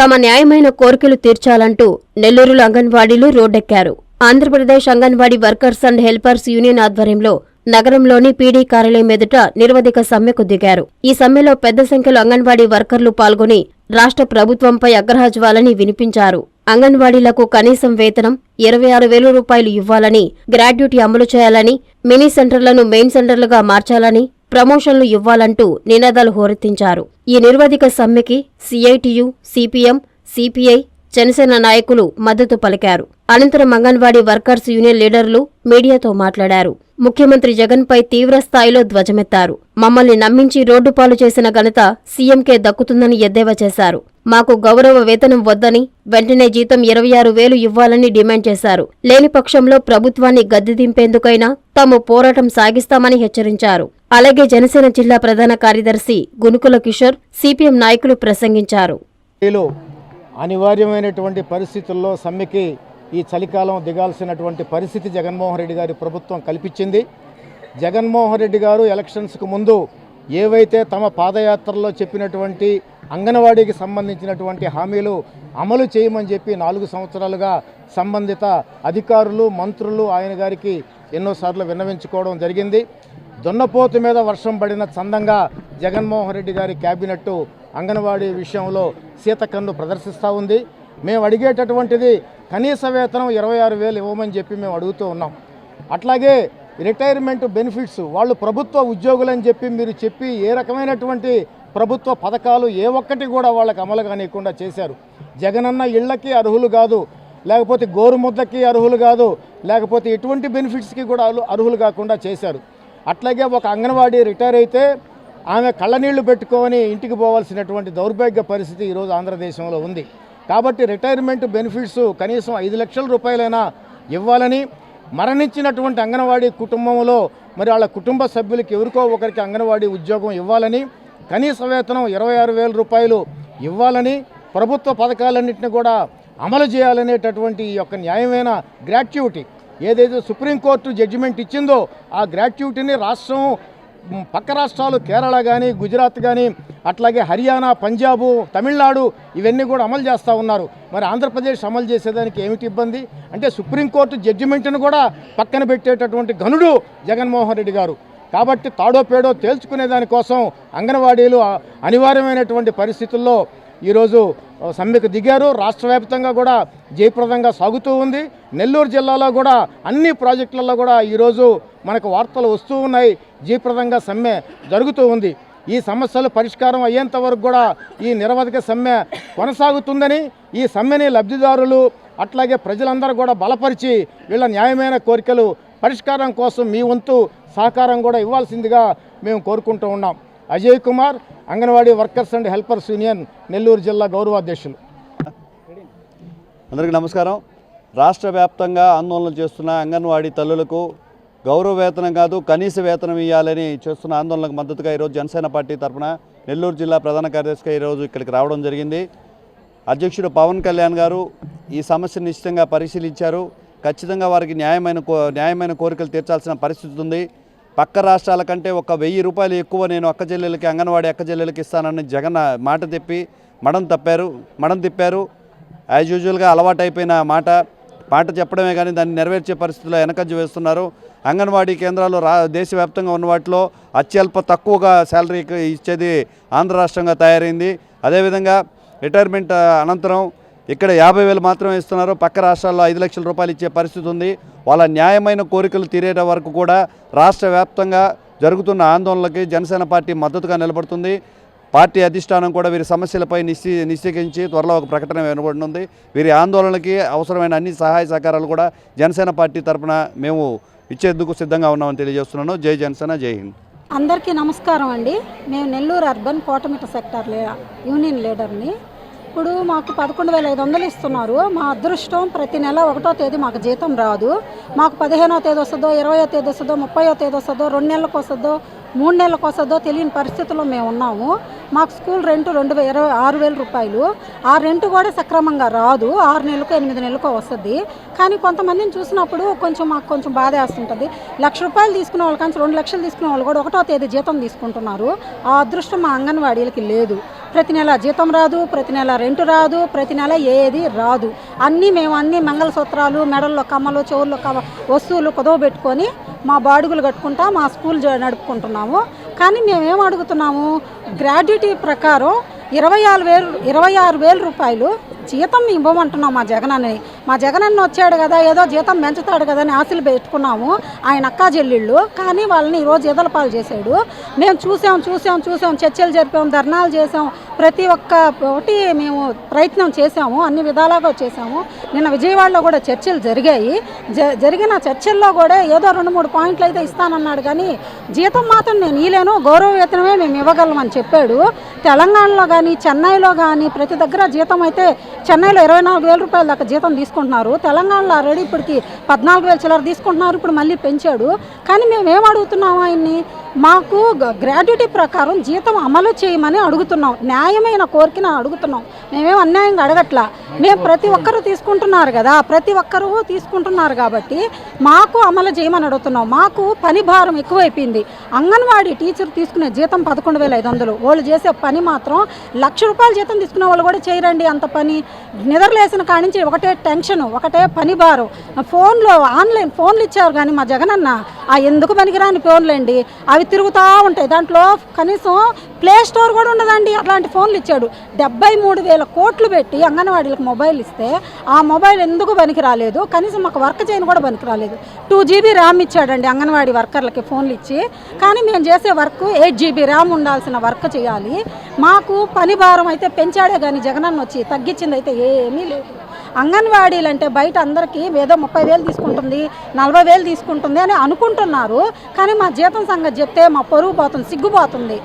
తమ న్యాయమైన కోరికలు తీర్చాలంటూ నెల్లూరులో అంగన్వాడీలు రోడ్డెక్కారు. Andhra Pradesh Anganwadi workers and helpers union ఆధ్వర్యంలో నగరంలోని పీడీ కార్యాలయం ఎదుట నిరవధిక సమ్మెకు దిగారు. ఈ సమ్మెలో పెద్ద సంఖ్యలో అంగన్వాడీ వర్కర్లు పాల్గొని రాష్ట్ర ప్రభుత్వంపై అగ్రహజ్వాలని వినిపించారు. అంగన్వాడీలకు కనీసం వేతనం ఇరవై ఆరు వేల రూపాయలు ఇవ్వాలని గ్రాడ్యుటీ అమలు చేయాలని మినీ సెంటర్లను మెయిన్ సెంటర్లుగా మార్చాలని ప్రమోషన్లు ఇవ్వాలంటూ నినాదాలు హోరెత్తించారు. ఈ నిర్వధిక సమ్మెకి సిఐటియు సిపిఎం సిపిఐ జనసేన నాయకులు మద్దతు పలికారు. అనంతరం అంగన్వాడీ వర్కర్స్ యూనియన్ లీడర్లు మీడియాతో మాట్లాడారు. ముఖ్యమంత్రి జగన్పై తీవ్రస్థాయిలో ధ్వజమెత్తారు. మమ్మల్ని నమ్మించి రోడ్డు పాలు చేసిన ఘనత సీఎంకే దక్కుతుందని ఎద్దేవా చేశారు. మాకు గౌరవ వేతనం వద్దని వెంటనే జీతం ఇరవై ఆరు వేలు ఇవ్వాలని డిమాండ్ చేశారు. లేని పక్షంలో ప్రభుత్వాన్ని గద్దె దింపేందుకైనా తాము పోరాటం సాగిస్తామని హెచ్చరించారు. అలాగే జనసేన జిల్లా ప్రధాన కార్యదర్శి గునుకుల కిషోర్ సిపిఎం నాయకులు ప్రసంగించారు. అనివార్యమైనటువంటి పరిస్థితుల్లో సమ్మెకి ఈ చలికాలం దిగాల్సినటువంటి పరిస్థితి జగన్మోహన్ రెడ్డి గారి ప్రభుత్వం కల్పించింది. జగన్మోహన్ రెడ్డి గారు ఎలక్షన్స్కు ముందు ఏవైతే తమ పాదయాత్రలో చెప్పినటువంటి అంగన్వాడీకి సంబంధించినటువంటి హామీలు అమలు చేయమని చెప్పి నాలుగు సంవత్సరాలుగా సంబంధిత అధికారులు మంత్రులు ఆయన గారికి ఎన్నోసార్లు విన్నవించుకోవడం జరిగింది. దున్నపోతు మీద వర్షం పడిన చందంగా జగన్మోహన్ రెడ్డి గారి క్యాబినెట్ అంగన్వాడీ విషయంలో సీతకన్ను ప్రదర్శిస్తూ ఉంది. మేము అడిగేటటువంటిది కనీస వేతనం ఇరవై ఆరు వేలు ఇవ్వమని చెప్పి మేము అడుగుతూ ఉన్నాం. అట్లాగే రిటైర్మెంట్ బెనిఫిట్స్ వాళ్ళు ప్రభుత్వ ఉద్యోగులని చెప్పి మీరు చెప్పి ఏ రకమైనటువంటి ప్రభుత్వ పథకాలు ఏ ఒక్కటి కూడా వాళ్ళకి అమలు కానియకుండా చేశారు. జగనన్న ఇళ్ళకి అర్హులు కాదు లేకపోతే గోరుముద్దకి అర్హులు కాదు లేకపోతే ఎటువంటి బెనిఫిట్స్కి కూడా అర్హులు- అర్హులు కాకుండా చేశారు. అట్లాగే ఒక అంగన్వాడీ రిటైర్ అయితే ఆమె కళ్ళనీళ్ళు పెట్టుకొని ఇంటికి పోవాల్సినటువంటి దౌర్భాగ్య పరిస్థితి ఈరోజు ఆంధ్రదేశంలో ఉంది. కాబట్టి రిటైర్మెంట్ బెనిఫిట్స్ కనీసం ఐదు లక్షల రూపాయలైనా ఇవ్వాలని మరణించినటువంటి అంగన్వాడీ కుటుంబంలో మరి వాళ్ళ కుటుంబ సభ్యులకి ఎవరికో ఒకరికి అంగన్వాడీ ఉద్యోగం ఇవ్వాలని కనీస వేతనం ఇరవై ఆరు వేల రూపాయలు ఇవ్వాలని ప్రభుత్వ పథకాలన్నింటినీ కూడా అమలు చేయాలనేటటువంటి ఈ యొక్క న్యాయమైన గ్రాట్యుటీ ఏదైతే సుప్రీంకోర్టు జడ్జిమెంట్ ఇచ్చిందో ఆ గ్రాట్యుటీని రాష్ట్రం పక్క రాష్ట్రాలు కేరళ కానీ గుజరాత్ కానీ అట్లాగే హర్యానా పంజాబు తమిళనాడు ఇవన్నీ కూడా అమలు చేస్తూ ఉన్నారు. మరి ఆంధ్రప్రదేశ్ అమలు చేసేదానికి ఏమిటి ఇబ్బంది? అంటే సుప్రీంకోర్టు జడ్జిమెంట్ను కూడా పక్కన పెట్టేటటువంటి గనుడు జగన్మోహన్ రెడ్డి గారు. కాబట్టి తాడో పేడో తేల్చుకునే దానికోసం అంగన్వాడీలు అనివార్యమైనటువంటి పరిస్థితుల్లో ఈరోజు సమ్మెకు దిగారు. రాష్ట్ర వ్యాప్తంగా కూడా జయప్రదంగా సాగుతూ ఉంది. నెల్లూరు జిల్లాలో కూడా అన్ని ప్రాజెక్టులలో కూడా ఈరోజు మనకు వార్తలు వస్తూ ఉన్నాయి. జయప్రదంగా సమ్మె జరుగుతూ ఉంది. ఈ సమస్యలు పరిష్కారం అయ్యేంత వరకు కూడా ఈ నిరవధిక సమ్మె కొనసాగుతుందని ఈ సమ్మెని లబ్ధిదారులు అట్లాగే ప్రజలందరూ కూడా బలపరిచి వీళ్ళ న్యాయమైన కోరికలు పరిష్కారం కోసం మీ వంతు సహకారం కూడా ఇవ్వాల్సిందిగా మేము కోరుకుంటూ ఉన్నాం. Ajay Kumar Anganwadi workers and helpers union Nellore జిల్లా గౌరవాధ్యక్షులు అందరికీ నమస్కారం. రాష్ట్ర వ్యాప్తంగా ఆందోళన చేస్తున్న అంగన్వాడీ తల్లులకు గౌరవ వేతనం కాదు కనీస వేతనం ఇవ్వాలని చేస్తున్న ఆందోళనకు మద్దతుగా ఈరోజు జనసేన పార్టీ తరఫున నెల్లూరు జిల్లా ప్రధాన కార్యదర్శిగా ఈరోజు ఇక్కడికి రావడం జరిగింది. అధ్యక్షుడు పవన్ కళ్యాణ్ గారు ఈ సమస్యను నిశ్చితంగా పరిశీలించారు. ఖచ్చితంగా వారికి న్యాయమైన కో న్యాయమైన కోరికలు తీర్చాల్సిన పరిస్థితి ఉంది. పక్క రాష్ట్రాల కంటే ఒక వెయ్యి రూపాయలు ఎక్కువ నేను అక్క చెల్లెలకి అంగన్వాడీ అక్క చెల్లెలకి ఇస్తానని జగన్ మాట తిప్పి మడం తప్పారు మడం తిప్పారు. యాజ్ యూజువల్గా అలవాటైపోయిన మాట. మాట చెప్పడమే కానీ దాన్ని నెరవేర్చే పరిస్థితిలో వెనకంజ వేస్తున్నారు. అంగన్వాడీ కేంద్రాలు రా దేశవ్యాప్తంగా ఉన్న వాటిలో అత్యల్ప తక్కువగా శాలరీకి ఇచ్చేది ఆంధ్ర రాష్ట్రంగా తయారైంది. అదేవిధంగా రిటైర్మెంట్ అనంతరం ఇక్కడ యాభై వేలు మాత్రమే ఇస్తున్నారు. పక్క రాష్ట్రాల్లో ఐదు లక్షల రూపాయలు ఇచ్చే పరిస్థితి ఉంది. వాళ్ళ న్యాయమైన కోరికలు తీరేట వరకు కూడా రాష్ట్ర వ్యాప్తంగా జరుగుతున్న ఆందోళనలకి జనసేన పార్టీ మద్దతుగా నిలబడుతుంది. పార్టీ అధిష్టానం కూడా వీరి సమస్యలపై నిశ్చి నిశ్చయించి త్వరలో ఒక ప్రకటన వినబడనుంది. వీరి ఆందోళనకి అవసరమైన అన్ని సహాయ సహకారాలు కూడా జనసేన పార్టీ తరఫున మేము ఇచ్చేందుకు సిద్ధంగా ఉన్నామని తెలియజేస్తున్నాను. జై జనసేన జై హింద్. అందరికీ నమస్కారం అండి. మేము నెల్లూరు అర్బన్ కోటమిట సెక్టర్ యూనియన్ లీడర్ని ఇప్పుడు మాకు పదకొండు వేల ఐదు వందలు ఇస్తున్నారు. మా అదృష్టం ప్రతి నెల ఒకటో తేదీ మాకు జీతం రాదు. మాకు పదిహేనో తేదీ వస్తుందో ఇరవయో తేదీ వస్తుందో ముప్పయో తేదీ వస్తుందో రెండు నెలలకు వస్తుందో మూడు నెలలకు వస్తుందో తెలియని పరిస్థితుల్లో మేము ఉన్నాము. మాకు స్కూల్ రెంట్ రెండు వే ఇరవై ఆరు వేల రూపాయలు. ఆ రెంట్ కూడా సక్రమంగా రాదు. ఆరు నెలలకు ఎనిమిది నెలలకు వస్తుంది. కానీ కొంతమందిని చూసినప్పుడు కొంచెం మాకు కొంచెం బాధ వేస్తుంటుంది. లక్ష రూపాయలు తీసుకునే వాళ్ళు కానీ రెండు లక్షలు తీసుకునే వాళ్ళు కూడా ఒకటో తేదీ జీతం తీసుకుంటున్నారు. ఆ అదృష్టం మా అంగన్వాడీలకి లేదు. ప్రతి నెల జీతం రాదు ప్రతి నెల రెంట్ రాదు ప్రతి నెల ఏది రాదు. అన్నీ మేము అన్ని మంగళసూత్రాలు మెడల్లో కమ్మలు చెవుల్లో కమ్మ వస్తువులు కుదవబెట్టుకొని మా బాడుగులు కట్టుకుంటా మా స్కూల్ నడుపుకుంటున్నాము. కానీ మేమేం అడుగుతున్నాము? గ్రాడ్యుటీ ప్రకారం ఇరవై ఆరు వేలు ఇరవై ఆరు వేల రూపాయలు జీతం ఇవ్వమంటున్నాం మా జగనని మా జగనన్న వచ్చాడు కదా ఏదో జీతం పెంచుతాడు కదా అని ఆశలు పెట్టుకున్నాము. ఆయన అక్కా చెల్లెళ్ళు కానీ వాళ్ళని ఈరోజు ఎదల పాలు చేశాడు. మేము చూసాం చూసాం చూసాం చర్చలు జరిపాం ధర్నాలు చేసాం ప్రతి ఒక్క ఒకటి మేము ప్రయత్నం చేశాము అన్ని విధాలుగా చేశాము. నిన్న విజయవాడలో కూడా చర్చలు జరిగాయి. జ జరిగిన చర్చల్లో కూడా ఏదో రెండు మూడు పాయింట్లు అయితే ఇస్తానన్నాడు. కానీ జీతం మాత్రం నేను ఇలేను గౌరవ వేతనమే మేము ఇవ్వగలమని చెప్పాడు. తెలంగాణలో కానీ చెన్నైలో కానీ ప్రతి దగ్గర జీతం అయితే చెన్నైలో ఇరవై నాలుగు వేల రూపాయల దాకా జీతం తీసుకుంటున్నారు. తెలంగాణలో ఆల్రెడీ ఇప్పటికి పద్నాలుగు వేల చిల్లర తీసుకుంటున్నారు. ఇప్పుడు మళ్ళీ పెంచాడు. కానీ మేము ఏం అడుగుతున్నాము ఆయన్ని? మాకు గ్రాడ్యుటీ ప్రకారం జీతం అమలు చేయమని అడుగుతున్నాం. న్యాయమైన కోరికను అడుగుతున్నాం. మేమేం అన్యాయంగా అడగట్లా? మేము ప్రతి ఒక్కరూ తీసుకుంటున్నారు కదా. ప్రతి ఒక్కరూ తీసుకుంటున్నారు కాబట్టి మాకు అమలు చేయమని అడుగుతున్నాం. మాకు పని భారం ఎక్కువైపోయింది. అంగన్వాడీ టీచర్ తీసుకునే జీతం పదకొండు వేల ఐదు వందలు. వాళ్ళు చేసే పని మాత్రం లక్ష రూపాయల జీతం తీసుకునే వాళ్ళు కూడా చేయరండి అంత పని. నిద్రలేసిన కాడి నుంచి ఒకటే టెన్షన్ ఒకటే పని భారం ఫోన్లో ఆన్లైన్ ఫోన్లు ఇచ్చారు కానీ మా జగనన్న ఆ ఎందుకు పనికిరాని ఫోన్లు అండి? అవి తిరుగుతూ ఉంటాయి. దాంట్లో కనీసం ప్లే స్టోర్ కూడా ఉండదండి. అట్లాంటి ఫోన్లు ఇచ్చాడు. డెబ్బై మూడు వేల కోట్లు పెట్టి అంగన్వాడీలకు మొబైల్ ఇస్తే ఆ మొబైల్ ఎందుకు పనికి రాలేదు కనీసం మాకు వర్క్ చేయని కూడా పనికి రాలేదు టూ జీబీ ర్యామ్ ఇచ్చాడండి అంగన్వాడీ వర్కర్లకి ఫోన్లు ఇచ్చి. కానీ మేము చేసే వర్క్ ఎయిట్ జీబీ ర్యామ్ ఉండాల్సిన వర్క్ చేయాలి. మాకు పని భారం అయితే పెంచాడే కానీ జగనన్న వచ్చి తగ్గించింది అయితే ఏమీ లేదు. అంగన్వాడీలు అంటే బయట అందరికీ ఏదో ముప్పై వేలు తీసుకుంటుంది నలభై వేలు తీసుకుంటుంది అని అనుకుంటున్నారు. కానీ మా జీతం సంగతి చెప్తే మా పొరుగు పోతుంది సిగ్గుపోతుంది.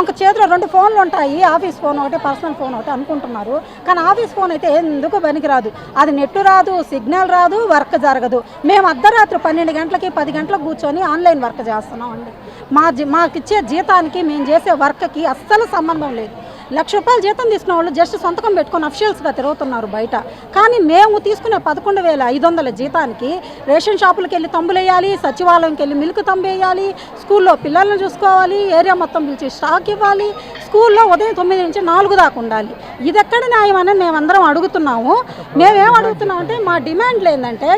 ఒక చేతిలో రెండు ఫోన్లు ఉంటాయి. ఆఫీస్ ఫోన్ ఒకటి పర్సనల్ ఫోన్ ఒకటి అనుకుంటున్నారు. కానీ ఆఫీస్ ఫోన్ అయితే ఎందుకు పనికిరాదు? అది నెట్ రాదు సిగ్నల్ రాదు వర్క్ జరగదు. మేము అర్ధరాత్రి పన్నెండు గంటలకి పది గంటలకు కూర్చొని ఆన్లైన్ వర్క్ చేస్తున్నాం అండి. మా జీ మాకు ఇచ్చే జీతానికి మేము చేసే వర్క్కి అస్సలు సంబంధం లేదు. లక్ష రూపాయలు జీతం తీసుకున్న వాళ్ళు జస్ట్ సొంతకం పెట్టుకొని అఫిషియల్స్గా తిరుగుతున్నారు బయట. కానీ మేము తీసుకునే పదకొండు వేల ఐదు వందల జీతానికి రేషన్ షాపులకు వెళ్ళి తంబులేయాలి సచివాలయంకి వెళ్ళి మిల్క్ తంబేయాలి స్కూల్లో పిల్లల్ని చూసుకోవాలి ఏరియా మొత్తం పిలిచి స్టాక్ ఇవ్వాలి స్కూల్లో ఉదయం తొమ్మిది నుంచి నాలుగు దాకా ఉండాలి. ఇది ఎక్కడ న్యాయం అని మేమందరం అడుగుతున్నాము. మేమేం అడుగుతున్నాం అంటే మా డిమాండ్లు ఏంటంటే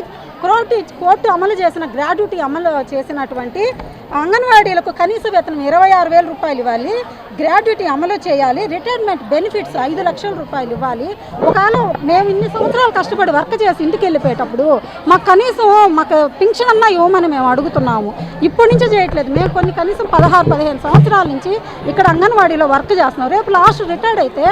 కోర్టు కోర్టు అమలు చేసిన గ్రాడ్యుటీ అమలు చేసినటువంటి అంగన్వాడీలకు కనీస వేతనం ఇరవై ఆరు వేల రూపాయలు ఇవ్వాలి. గ్రాడ్యుటీ అమలు చేయాలి. రిటైర్మెంట్ బెనిఫిట్స్ ఐదు లక్షల రూపాయలు ఇవ్వాలి. ఒకవేళ మేము ఇన్ని సంవత్సరాలు కష్టపడి వర్క్ చేసి ఇంటికి వెళ్ళిపోయేటప్పుడు మాకు కనీసం మాకు పింఛన్ అన్నా ఇవ్వమని మేము అడుగుతున్నాము. ఇప్పటి నుంచి చేయట్లేదు. మేము కొన్ని కనీసం పదహారు పదిహేను సంవత్సరాల నుంచి ఇక్కడ అంగన్వాడీలో వర్క్ చేస్తున్నాం. రేపు లాస్ట్ రిటైర్డ్ అయితే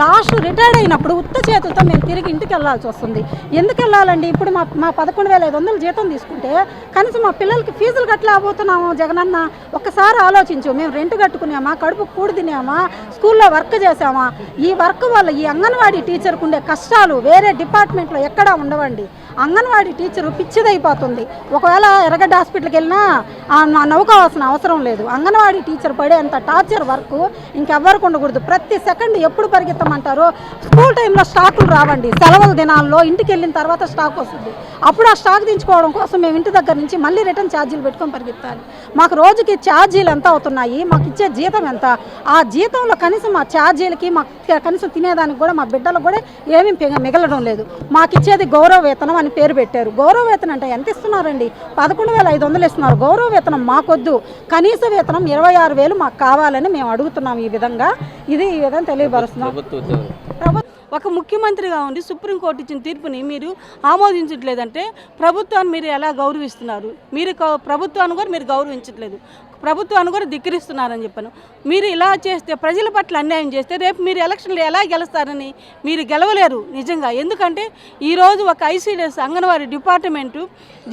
లాస్ట్ రిటైర్డ్ అయినప్పుడు ఉత్త చేతులతో మేము తిరిగి ఇంటికి వెళ్ళాల్సి వస్తుంది. ఎందుకు వెళ్ళాలండి? ఇప్పుడు మా మా పదకొండు వేల ఐదు వందలు జీతం తీసుకుంటే కనీసం మా పిల్లలకి ఫీజులు కట్టలేకపోతున్నాము జగనన్న? ఒక్కసారి ఆలోచించు. మేము రెంట్ కట్టుకున్నామా? కడుపు కూడి తినామా స్కూల్లో వర్క్ చేసామా ఈ వర్క్ వల్ల ఈ అంగన్వాడీ టీచర్కు ఉండే కష్టాలు వేరే డిపార్ట్మెంట్లో ఎక్కడా ఉండవండి. అంగన్వాడీ టీచరు పిచ్చిదైపోతుంది. ఒకవేళ ఎర్రగడ్డ హాస్పిటల్కి వెళ్ళినా మా నవ్వుకోవాల్సిన అవసరం లేదు. అంగన్వాడీ టీచర్ పడే అంత టార్చర్ వర్క్ ఇంకెవ్వరికి ఉండకూడదు ప్రతి సెకండ్ ఎప్పుడు పరిగెత్తమంటారో స్కూల్ టైంలో స్టాకులు రావండి. సెలవుల దినాల్లో ఇంటికి వెళ్ళిన తర్వాత స్టాక్ వస్తుంది. అప్పుడు ఆ స్టాక్ దించుకోవడం కోసం మేము ఇంటి దగ్గర నుంచి మళ్ళీ రిటర్న్ ఛార్జీలు పెట్టుకొని పరిగెత్తాలి. మాకు రోజుకి ఛార్జీలు ఎంత అవుతున్నాయి? మాకు ఇచ్చే జీతం ఎంత? ఆ జీతంలో కనీసం మా ఛార్జీలకి మాకు కనీసం తినేదానికి కూడా మా బిడ్డలకు కూడా ఏమీ మిగలడం లేదు. మాకు ఇచ్చేది గౌరవ వేతనం అని పేరు పెట్టారు. గౌరవ వేతనం అంటే ఎంత ఇస్తున్నారండి? పదకొండు వేల ఐదు వందలు ఇస్తున్నారు. గౌరవ వేతనం మాకొద్దు. కనీస వేతనం ఇరవై ఆరు వేలు మాకు కావాలని మేము అడుగుతున్నాం ఈ విధంగా. ఇది ఈ విధంగా తెలియపరుస్తున్నాం. ఒక ముఖ్యమంత్రిగా ఉండి సుప్రీంకోర్టు ఇచ్చిన తీర్పుని మీరు ఆమోదించట్లేదంటే ప్రభుత్వాన్ని మీరు ఎలా గౌరవిస్తున్నారు? మీరు ప్రభుత్వాన్ని కూడా మీరు గౌరవించట్లేదు. ప్రభుత్వాన్ని కూడా ధిక్కరిస్తున్నారని చెప్పాను. మీరు ఇలా చేస్తే ప్రజల పట్ల అన్యాయం చేస్తే రేపు మీరు ఎలక్షన్లు ఎలా గెలుస్తారని మీరు గెలవలేరు నిజంగా. ఎందుకంటే ఈరోజు ఒక ఐసీడీఎస్ అంగన్వాడీ డిపార్ట్మెంటు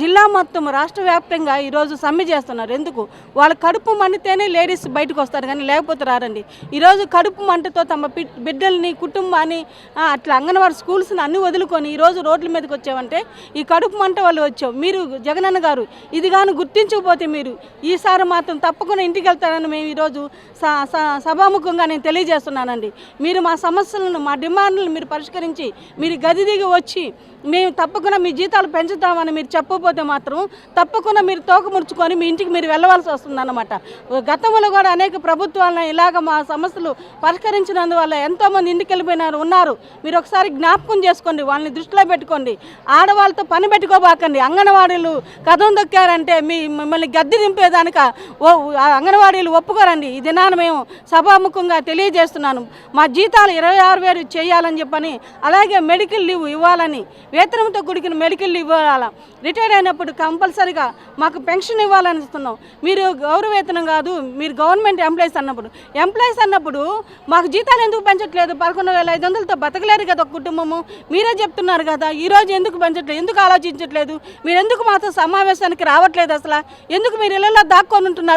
జిల్లా మొత్తం రాష్ట్ర వ్యాప్తంగా ఈరోజు సమ్మె చేస్తున్నారు. ఎందుకు? వాళ్ళ కడుపు మండితేనే లేడీస్ బయటకు వస్తారు కానీ లేకపోతే రారండి. ఈరోజు కడుపు మంటతో తమ బిడ్డల్ని కుటుంబాన్ని అట్లా అంగన్వాడీ స్కూల్స్ని అన్ని వదులుకొని ఈరోజు రోడ్ల మీదకి వచ్చామంటే ఈ కడుపు మంట వాళ్ళు వచ్చాం మీరు జగనన్న గారు ఇది కానీ గుర్తించకపోతే మీరు ఈసారి మాత్రం తప్పకుండా ఇంటికి వెళ్తానని మేము ఈరోజు స- స- సభాముఖంగా నేను తెలియజేస్తున్నానండి. మీరు మా సమస్యలను మా డిమాండ్లను మీరు పరిష్కరించి మీరు గది దిగి వచ్చి మేము తప్పకుండా మీ జీతాలు పెంచుతామని మీరు చెప్పకపోతే మాత్రం తప్పకుండా మీరు తోక ముడుచుకొని మీ ఇంటికి మీరు వెళ్ళవలసి వస్తుందన్నమాట. గతంలో కూడా అనేక ప్రభుత్వాలను ఇలాగ మా సమస్యలు పరిష్కరించినందువల్ల ఎంతోమంది ఇంటికి వెళ్ళిపోయినారు ఉన్నారు. మీరు ఒకసారి జ్ఞాపకం చేసుకోండి వాళ్ళని దృష్టిలో పెట్టుకోండి. ఆడవాళ్ళతో పని పెట్టుకోబాకండి. అంగన్వాడీలు కథం దొక్కారంటే మీ మిమ్మల్ని గద్దె దింపేదానిక అంగన్వాడీలు ఒప్పుకోరండి. ఈ దినాన్ని మేము సభాముఖంగా తెలియజేస్తున్నాను. మా జీతాలు ఇరవై ఆరు వేలు చేయాలని చెప్పని అలాగే మెడికల్ లీవ్ ఇవ్వాలని వేతనంతో కూడిన మెడికల్ లీవ్ ఇవ్వాలా? రిటైర్ అయినప్పుడు కంపల్సరిగా మాకు పెన్షన్ ఇవ్వాలని ఇస్తున్నాం. మీరు గౌరవేతనం కాదు మీరు గవర్నమెంట్ ఎంప్లాయీస్ అన్నప్పుడు. ఎంప్లాయీస్ అన్నప్పుడు మాకు జీతాలు ఎందుకు పెంచట్లేదు? పదకొండు వేల ఐదు వందలతో బతకలేరు కదా ఒక కుటుంబము. మీరే చెప్తున్నారు కదా ఈరోజు ఎందుకు పెంచట్లేదు? ఎందుకు ఆలోచించట్లేదు? మీరు ఎందుకు మాతో సమావేశానికి రావట్లేదు అసలు? ఎందుకు మీరు ఇళ్ళలో దాక్కొని ఉంటున్నారు?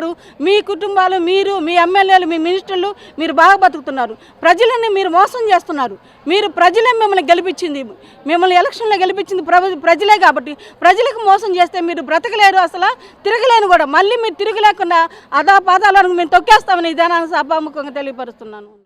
మీ కుటుంబాలు మీరు మీ ఎమ్మెల్యేలు మీ మినిస్టర్లు మీరు బాగా బతుకుతున్నారు. ప్రజలని మీరు మోసం చేస్తున్నారు. మీరు ప్రజలే మిమ్మల్ని గెలిపించింది. మిమ్మల్ని ఎలక్షన్లో గెలిపించింది ప్రజలే కాబట్టి ప్రజలకు మోసం చేస్తే మీరు బ్రతకలేరు అసలు తిరగలేను కూడా. మళ్ళీ మీరు తిరగలేకుండా అదా పాదాలను మేము తొక్కేస్తామని ఇదానాన్ని సభాముఖంగా తెలియపరుస్తున్నాను.